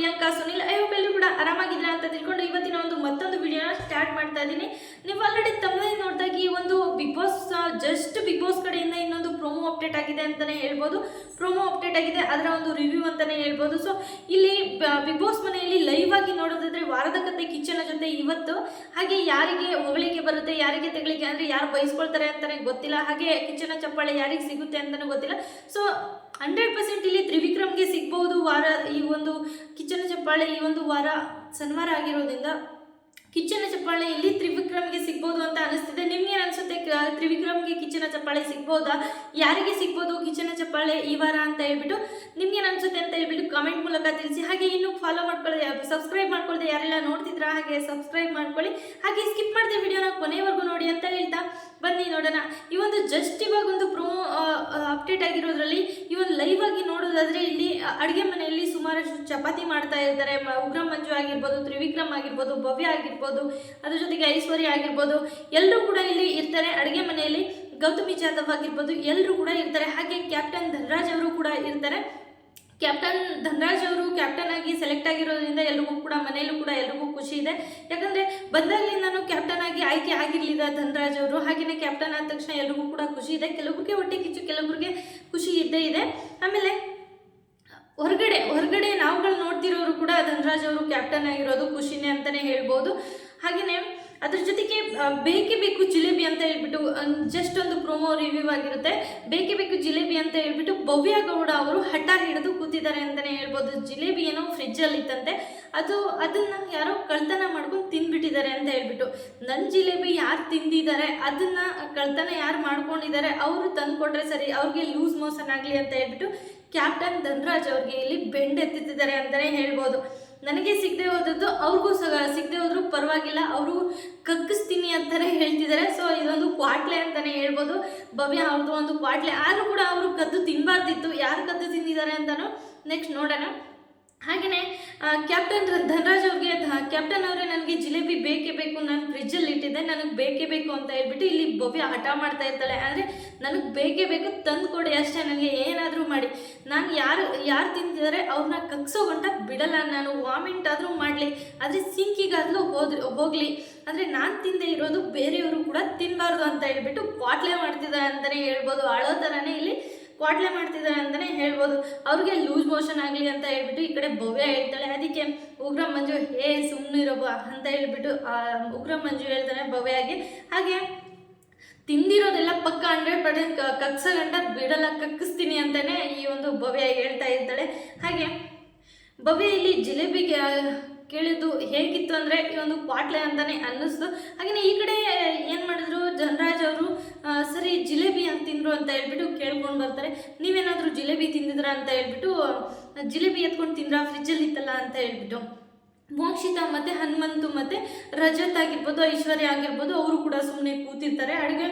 Priyanka, Sunil, I hope ಎಲ್ಲರೂ ಕೂಡ ಆರಾಮಾಗಿದ್ದೀರಾ ಅಂತ ತಿಳ್ಕೊಂಡು ಇವತ್ತಿನ ಒಂದು ಮತ್ತೊಂದು ವಿಡಿಯೋನ ಸ್ಟಾರ್ಟ್ ಮಾಡ್ತಾ ಇದ್ದೀನಿ. ನೀವು ಆಲ್ರೆಡಿ ತಮ್ಮದೇ ನೋಡಿದಾಗ ಈ ಒಂದು big boss just big boss ಕಡೆಯಿಂದ ಇನ್ನೊಂದು ಪ್ರೋಮೋ ಅಪ್ಡೇಟ್ ಆಗಿದೆ ಅಂತಲೇ ಹೇಳ್ಬೋದು. ಪ್ರೋಮೋ ಅಪ್ಡೇಟ್ ಆಗಿದೆ, ಅದರ ಒಂದು ರಿವ್ಯೂ ಅಂತಲೇ ಹೇಳ್ಬೋದು. ಸೊ ಇಲ್ಲಿ ಬಿಗ್ ಬಾಸ್ ಮನೆಯಲ್ಲಿ ಲೈವ್ ಆಗಿ ನೋಡೋದಾದ್ರೆ ವಾರದ ಕತೆ ಕಿಚ್ಚನ ಜೊತೆ ಇವತ್ತು. ಹಾಗೆ ಯಾರಿಗೆ ಹೊಗಳಿಕೆ ಬರುತ್ತೆ, ಯಾರಿಗೆ ತೆಗಳಿಕೆ ಅಂದ್ರೆ ಯಾರು ಬಯಸ್ಕೊಳ್ತಾರೆ ಅಂತಲೇ ಗೊತ್ತಿಲ್ಲ. ಹಾಗೆ ಕಿಚನ್ ಚಪ್ಪಾಳೆ ಯಾರಿಗೆ ಸಿಗುತ್ತೆ ಅಂತಲೂ ಗೊತ್ತಿಲ್ಲ. ಸೊ ಹಂಡ್ರೆಡ್ ಪರ್ಸೆಂಟ್ ಇಲ್ಲಿ ತ್ರಿವಿಕ್ರಮ್ಗೆ ಸಿಗ್ಬೋದು ವಾರ ಈ ಒಂದು ಕಿಚನ್ ಚಪ್ಪಾಳೆ ಈ ಒಂದು ವಾರ ಶನಿವಾರ ಆಗಿರೋದ್ರಿಂದ. ಕಿಚನ ಚಪ್ಪಾಳೆ ಇಲ್ಲಿ ತ್ರಿವಿಕ್ರಮ್ಗೆ ಸಿಗ್ಬೋದು ಅಂತ ಅನಿಸ್ತಿದೆ. ನಿಮ್ಗೆ ಅನ್ಸುತ್ತೆ ತ್ರಿವಿಕ್ರಮ್ಗೆ ಕಿಚನ ಚಪ್ಪಾಳೆ ಸಿಗ್ಬೋದಾ? ಯಾರಿಗೆ ಸಿಗ್ಬೋದು ಕಿಚನ ಚಪ್ಪಾಳೆ ಈ ವಾರ ಅಂತ ಹೇಳ್ಬಿಟ್ಟು ನಿಮ್ಗೆ ಅನ್ಸುತ್ತೆ ಅಂತ ಹೇಳ್ಬಿಟ್ಟು ಕಾಮೆಂಟ್ ಮೂಲಕ ತಿಳಿಸಿ. ಹಾಗೆ ಇನ್ನು ಫಾಲೋ ಮಾಡ್ಕೊಳ್ಳಿ ಸಬ್ಸ್ಕ್ರೈಬ್ ಮಾಡ್ಕೊಳ್ಳದೆ ಯಾರೆಲ್ಲ ನೋಡ್ತಿದ್ರಾ ಹಾಗೆ ಸಬ್ಸ್ಕ್ರೈಬ್ ಮಾಡ್ಕೊಳ್ಳಿ. ಹಾಗೆ ಸ್ಕಿಪ್ ಮಾಡಿದೆ ವಿಡಿಯೋನ ಕೊನೆವರೆಗೂ ನೋಡಿ ಅಂತ ಹೇಳ್ತಾ ಬನ್ನಿ ನೋಡೋಣ. ಈ ಒಂದು ಜಸ್ಟ್ ಇವಾಗ ಒಂದು ಪ್ರೊಮೋ ಅಪ್ಡೇಟ್ ಆಗಿರೋದ್ರಲ್ಲಿ ಈ ಒಂದು ಲೈವ್ ಆಗಿ ನೋಡೋದಾದ್ರೆ ಇಲ್ಲಿ ಅಡುಗೆ ಮನೆಯಲ್ಲಿ ಸುಮಾರಷ್ಟು ಚಪಾತಿ ಮಾಡ್ತಾ ಇರ್ತಾರೆ. ಉಗ್ರಂ ಮಂಜು ಆಗಿರ್ಬೋದು, ತ್ರಿವಿಕ್ರಮ್ ಆಗಿರ್ಬೋದು, ಭವ್ಯ ಆಗಿರ್ಬೋದು, ಅದ್ರ ಜೊತೆಗೆ ಐಶ್ವರ್ಯ ಆಗಿರ್ಬೋದು, ಎಲ್ಲರೂ ಕೂಡ ಇಲ್ಲಿ ಇರ್ತಾರೆ. ಅಡುಗೆ ಮನೆಯಲ್ಲಿ ಗೌತಮಿ ಜಾಧವ್ ಆಗಿರ್ಬೋದು, ಎಲ್ಲರೂ ಕೂಡ ಇರ್ತಾರೆ. ಹಾಗೆ ಕ್ಯಾಪ್ಟನ್ ಧನರಾಜ್ ಅವರು ಕೂಡ ಇರ್ತಾರೆ. ಕ್ಯಾಪ್ಟನ್ ಧನರಾಜ್ ಅವರು ಕ್ಯಾಪ್ಟನ್ ಆಗಿ ಸೆಲೆಕ್ಟ್ ಆಗಿರೋದ್ರಿಂದ ಎಲ್ರಿಗೂ ಕೂಡ, ಮನೆಯಲ್ಲೂ ಕೂಡ ಎಲ್ರಿಗೂ ಖುಷಿ ಇದೆ. ಯಾಕಂದರೆ ಬಂದಾಗಲಿಂದನೂ ಕ್ಯಾಪ್ಟನ್ ಆಗಿ ಆಯ್ಕೆ ಆಗಿರಲಿಲ್ಲ ಧನರಾಜ್ ಅವರು. ಹಾಗೆಯೇ ಕ್ಯಾಪ್ಟನ್ ಆದ ತಕ್ಷಣ ಎಲ್ರಿಗೂ ಕೂಡ ಖುಷಿ ಇದೆ. ಕೆಲವ್ರಿಗೆ ಹೊಟ್ಟೆ ಕಿಚ್ಚು, ಕೆಲವರಿಗೆ ಖುಷಿ ಇದ್ದೇ ಇದೆ. ಆಮೇಲೆ ಹೊರಗಡೆ ಹೊರಗಡೆ ನಾವುಗಳು ನೋಡ್ತಿರೋರು ಕೂಡ ಧನರಾಜ್ ಅವರು ಕ್ಯಾಪ್ಟನ್ ಆಗಿರೋದು ಖುಷಿನೇ ಅಂತಲೇ ಹೇಳ್ಬೋದು. ಹಾಗೆಯೇ ಅದ್ರ ಜೊತೆಗೆ ಬೇಕೇ ಬೇಕು ಜಿಲೇಬಿ ಅಂತ ಹೇಳ್ಬಿಟ್ಟು ಜಸ್ಟ್ ಒಂದು ಪ್ರೋಮೋ ರಿವ್ಯೂ ಆಗಿರುತ್ತೆ. ಬೇಕೇ ಬೇಕು ಜಿಲೇಬಿ ಅಂತ ಹೇಳ್ಬಿಟ್ಟು, ಭವ್ಯ ಗೌಡ ಅವರು ಹಠ ಹಿಡಿದು ಕೂತಿದ್ದಾರೆ ಅಂತಲೇ ಹೇಳ್ಬೋದು. ಜಿಲೇಬಿ ಏನೋ ಫ್ರಿಜ್ಜಲ್ಲಿ ಇತ್ತಂತೆ. ಅದು, ಅದನ್ನು ಯಾರೋ ಕಳ್ತನ ಮಾಡ್ಕೊಂಡು ತಿಂದ್ಬಿಟ್ಟಿದ್ದಾರೆ ಅಂತ ಹೇಳ್ಬಿಟ್ಟು. ನನ್ನ ಜಿಲೇಬಿ ಯಾರು ತಿಂದಿದ್ದಾರೆ? ಅದನ್ನು ಕಳ್ತನ ಯಾರು ಮಾಡ್ಕೊಂಡಿದ್ದಾರೆ? ಅವರು ತಂದುಕೊಟ್ರೆ ಸರಿ, ಅವ್ರಿಗೆ ಲೂಸ್ ಮೋಷನ್ ಆಗಲಿ ಅಂತ ಹೇಳ್ಬಿಟ್ಟು ಕ್ಯಾಪ್ಟನ್ ಧನ್ರಾಜ್ ಅವ್ರಿಗೆ ಇಲ್ಲಿ ಬೆಂಡೆತ್ತಿದ್ದಾರೆ ಅಂತಲೇ ಹೇಳ್ಬೋದು. ನನಗೆ ಸಿಗದೆ ಹೋದದ್ದು ಅವ್ರಿಗೂ ಸಹ ಸಿಗದೆ ಹೋದ್ರೂ, ಪರವಾಗಿಲ್ಲ, ಅವರು ಕಗ್ಗಿಸ್ತೀನಿ ಅಂತಲೇ ಹೇಳ್ತಿದ್ದಾರೆ ಸೊ ಇದೊಂದು ಕ್ವಾಟ್ಲೆ ಅಂತಲೇ ಹೇಳ್ಬೋದು. ಭವ್ಯ ಅವ್ರದ್ದು ಒಂದು ಕ್ವಾಟ್ಲೆ. ಆದರೂ ಕೂಡ ಅವರು ಕದ್ದು ತಿನ್ನಬಾರ್ದಿತ್ತು ಯಾರು ಕದ್ದು ತಿಂದಿದ್ದಾರೆ ಅಂತಲೂ ನೆಕ್ಸ್ಟ್ ನೋಡೋಣ. ಹಾಗೆಯೇ ಕ್ಯಾಪ್ಟನ್ ಧನರಾಜ್ ಅವ್ರಿಗೆ ಕ್ಯಾಪ್ಟನ್ ಅವರೇ ನನಗೆ ಜಿಲೇಬಿ ಬೇಕೇ ಬೇಕು, ನಾನು ಫ್ರಿಜ್ಜಲ್ಲಿ ಇಟ್ಟಿದ್ದೆ, ನನಗೆ ಬೇಕೇ ಬೇಕು ಅಂತ ಹೇಳ್ಬಿಟ್ಟು ಇಲ್ಲಿ ಭವ್ಯ ಹಠ ಮಾಡ್ತಾ ಇರ್ತಾಳೆ. ಅಂದರೆ ನನಗೆ ಬೇಕೇ ಬೇಕು, ತಂದು ಕೊಡಿ ಅಷ್ಟೇ, ನನಗೆ ಏನಾದರೂ ಮಾಡಿ. ನಾನು ಯಾರು ಯಾರು ತಿಂತಿದ್ದಾರೆ ಅವ್ರನ್ನ ಕಗ್ಸೋ ಗಂಟ ಬಿಡಲ್ಲ, ನಾನು ವಾಮಿಂಟ್ ಆದರೂ ಮಾಡಲಿ. ಆದರೆ ಸಿಂಕಿಗಾದರೂ ಹೋದ್ರೆ ಹೋಗಲಿ. ಅಂದರೆ ನಾನು ತಿಂದೆ ಇರೋದು ಬೇರೆಯವರು ಕೂಡ ತಿನ್ನಬಾರ್ದು ಅಂತ ಹೇಳ್ಬಿಟ್ಟು ಕ್ವಾಟ್ಲೆ ಮಾಡ್ತಿದ್ದಾರೆ ಅಂತಲೇ ಹೇಳ್ಬೋದು. ಆಳೋ ಥರನೇ ಇಲ್ಲಿ ಕ್ವಾಟ್ಲೆ ಮಾಡ್ತಿದ್ದಾರೆ ಅಂತಲೇ ಹೇಳ್ಬೋದು. ಅವ್ರಿಗೆ ಲೂಸ್ ಮೋಷನ್ ಆಗಲಿ ಅಂತ ಹೇಳ್ಬಿಟ್ಟು ಈ ಕಡೆ ಭವ್ಯ ಹೇಳ್ತಾಳೆ. ಅದಕ್ಕೆ ಉಗ್ರ ಮಂಜು, ಹೇ ಬಾ ಅಂತ ಹೇಳ್ಬಿಟ್ಟು ಉಗ್ರ ಮಂಜು ಹೇಳ್ತಾನೆ ಭವ್ಯಗೆ. ಹಾಗೆ ತಿಂದಿರೋದೆಲ್ಲ ಪಕ್ಕ ಹಂಡ್ರೆಡ್ ಪರ್ಸೆಂಟ್ ಕಗ್ಸ ಗಂಟ ಬಿಡಲ್ಲ, ಕಕ್ಕಿಸ್ತೀನಿ ಅಂತಲೇ ಈ ಒಂದು ಭವ್ಯ ಹೇಳ್ತಾ ಇರ್ತಾಳೆ. ಹಾಗೆ ಭವ್ಯ ಇಲ್ಲಿ ಜಿಲೇಬಿಗೆ ಕೇಳಿದ್ದು ಹೇಗಿತ್ತು ಅಂದರೆ ಈ ಒಂದು ಕ್ವಾಟ್ಲೆ ಅಂತಲೇ ಅನ್ನಿಸ್ತು. ಹಾಗೆಯೇ ಈ ಕಡೆ ಏನು ಮಾಡಿದ್ರು? ಅಂತ ಹೇಳ್ಬಿಟ್ಟು ಕೇಳ್ಕೊಂಡು ಬರ್ತಾರೆ. ನೀವೇನಾದರೂ ಜಿಲೇಬಿ ತಿಂದಿದ್ರಾ ಅಂತ ಹೇಳ್ಬಿಟ್ಟು, ಜಿಲೇಬಿ ಎತ್ಕೊಂಡು ತಿಂದ್ರಾ ಫ್ರಿಜ್ಜಲ್ಲಿ ಇತ್ತಲ್ಲ ಅಂತ ಹೇಳ್ಬಿಟ್ಟು. ಮೋಕ್ಷಿತ ಮತ್ತು ಹನುಮಂತು ಮತ್ತು ರಜತ್ ಆಗಿರ್ಬೋದು, ಐಶ್ವರ್ಯ ಆಗಿರ್ಬೋದು, ಅವರು ಕೂಡ ಸುಮ್ಮನೆ ಕೂತಿರ್ತಾರೆ. ಅಡುಗೆ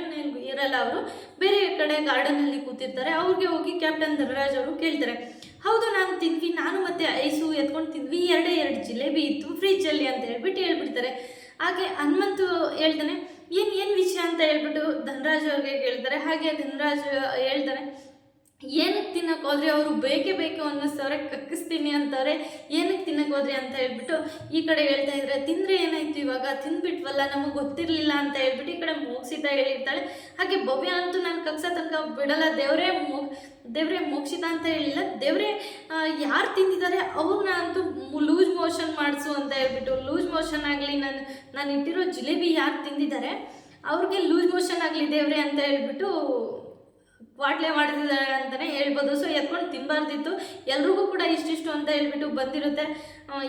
ಇರಲ್ಲ ಅವರು. ಬೇರೆ ಕಡೆ ಗಾರ್ಡನಲ್ಲಿ ಕೂತಿರ್ತಾರೆ. ಅವ್ರಿಗೆ ಹೋಗಿ ಕ್ಯಾಪ್ಟನ್ ಧನರಾಜ್ ಅವರು ಕೇಳ್ತಾರೆ, ಹೌದು, ನಾನು ತಿಂದ್ವಿ. ನಾನು ಮತ್ತು ಐಸು ಎತ್ಕೊಂಡು ತಿಂದ್ವಿ. ಎರಡೇ ಎರಡು ಜಿಲೇಬಿ ಇತ್ತು. ಫ್ರಿಜ್ಜಲ್ಲಿ ಅಂತ ಹೇಳ್ಬಿಟ್ಟು ಹೇಳ್ಬಿಡ್ತಾರೆ. ಹಾಗೆ ಹನುಮಂತು ಹೇಳ್ತಾನೆ ಏನು ಏನು ವಿಷಯ ಅಂತ ಹೇಳ್ಬಿಟ್ಟು ಧನರಾಜ್ ಅವ್ರಿಗೆ ಕೇಳ್ತಾರೆ. ಹಾಗೆ ಧನರಾಜ್ ಹೇಳ್ತಾರೆ, ಏನಕ್ಕೆ ತಿನ್ನಕ್ಕೆ ಹೋದ್ರೆ ಅವರು ಬೇಕೇ ಬೇಕು ಅನ್ನಿಸ್ತವ್ರೆ ಕಕ್ಕಿಸ್ತೀನಿ ಅಂತಾರೆ. ಏನಕ್ಕೆ ತಿನ್ನಕ್ಕೆ ಅಂತ ಹೇಳ್ಬಿಟ್ಟು ಈ ಕಡೆ ಹೇಳ್ತಾ ಇದ್ರೆ, ತಿಂದರೆ ಏನಾಯ್ತು ಇವಾಗ? ತಿಂದ್ಬಿಟ್ವಲ್ಲ, ನಮಗೆ ಗೊತ್ತಿರಲಿಲ್ಲ ಅಂತ ಹೇಳ್ಬಿಟ್ಟು ಈ ಕಡೆ ಮೋಕ್ಷಿತ ಹೇಳಿರ್ತಾಳೆ. ಹಾಗೆ ಭವ್ಯ ಅಂತೂ ನಾನು ಕಕ್ಸ ತನಕ ಬಿಡಲ್ಲ. ದೇವರೇ ಮೋ, ದೇವರೇ ಮೋಕ್ಷಿತ ಅಂತ ಹೇಳಿಲ್ಲ. ದೇವರೇ ಯಾರು ತಿಂದಿದ್ದಾರೆ? ಅವ್ರನ್ನ ಅಂತೂ ಲೂಸ್ ಮೋಷನ್ ಮಾಡಿಸು ಅಂತ ಹೇಳ್ಬಿಟ್ಟು ಲೂಸ್ ಮೋಷನ್ ಆಗಲಿ, ನಾನು ನಾನು ಇಟ್ಟಿರೋ ಜಿಲೇಬಿ ಯಾರು ತಿಂದಿದ್ದಾರೆ, ಅವ್ರಿಗೆ ಲೂಸ್ ಮೋಷನ್ ಆಗಲಿ ದೇವ್ರೆ ಅಂತ ಹೇಳ್ಬಿಟ್ಟು ವಾಟ್ಲೆ ಮಾಡ್ತಿದ್ದಾರೆ ಅಂತಲೇ ಹೇಳ್ಬೋದು. ಸೊ ಎತ್ಕೊಂಡು ತಿನ್ನಬಾರ್ದಿತ್ತು ಎಲ್ರಿಗೂ ಕೂಡ ಇಷ್ಟಿಷ್ಟು ಅಂತ ಹೇಳ್ಬಿಟ್ಟು ಬಂದಿರುತ್ತೆ.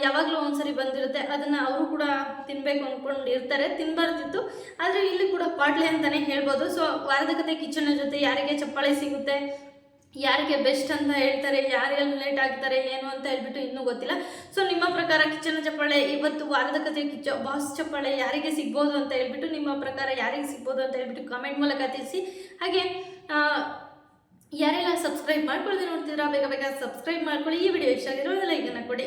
ಯಾವಾಗಲೂ ಒಂದ್ಸರಿ ಬಂದಿರುತ್ತೆ. ಅದನ್ನು ಅವರು ಕೂಡ ತಿನ್ನಬೇಕು ಅಂದ್ಕೊಂಡು ಇರ್ತಾರೆ. ತಿನ್ನಬಾರ್ದಿತ್ತು ಆದರೆ ಇಲ್ಲಿ ಕೂಡ ಪಾಟ್ಲೆ ಅಂತಲೇ ಹೇಳ್ಬೋದು. ಸೊ ವಾರದ ಕತೆ ಕಿಚನ್ ಜೊತೆ ಯಾರಿಗೆ ಚಪ್ಪಾಳೆ ಸಿಗುತ್ತೆ? ಯಾರಿಗೆ ಬೆಸ್ಟ್ ಅಂತ ಹೇಳ್ತಾರೆ ಯಾರೆಲ್ಲ ಲೇಟ್ ಆಗ್ತಾರೆ, ಏನು ಅಂತ ಹೇಳ್ಬಿಟ್ಟು ಇನ್ನೂ ಗೊತ್ತಿಲ್ಲ. ಸೊ ನಿಮ್ಮ ಪ್ರಕಾರ ಕಿಚನ್ ಚಪ್ಪಾಳೆ ಇವತ್ತು ವಾರದ ಕತೆ ಕಿಚ ಬಾಸ್ ಚಪ್ಪಾಳೆ ಯಾರಿಗೆ ಸಿಗ್ಬೋದು ಅಂತ ಹೇಳ್ಬಿಟ್ಟು, ನಿಮ್ಮ ಪ್ರಕಾರ ಯಾರಿಗೆ ಸಿಗ್ಬೋದು ಅಂತ ಹೇಳ್ಬಿಟ್ಟು ಕಾಮೆಂಟ್ ಮೂಲಕ ತಿಳಿಸಿ. ಹಾಗೆ ಯಾರೆಲ್ಲ ಸಬ್ಸ್ಕ್ರೈಬ್ ಮಾಡ್ಕೊಳ್ಳದೆ ನೋಡ್ತಿದ್ರ ಬೇಗ ಬೇಗ ಸಬ್ಸ್ಕ್ರೈಬ್ ಮಾಡ್ಕೊಳ್ಳಿ. ಈ ವಿಡಿಯೋ ಇಷ್ಟ ಆಗಿರೋ ಲೈಕನ್ನು ಕೊಡಿ.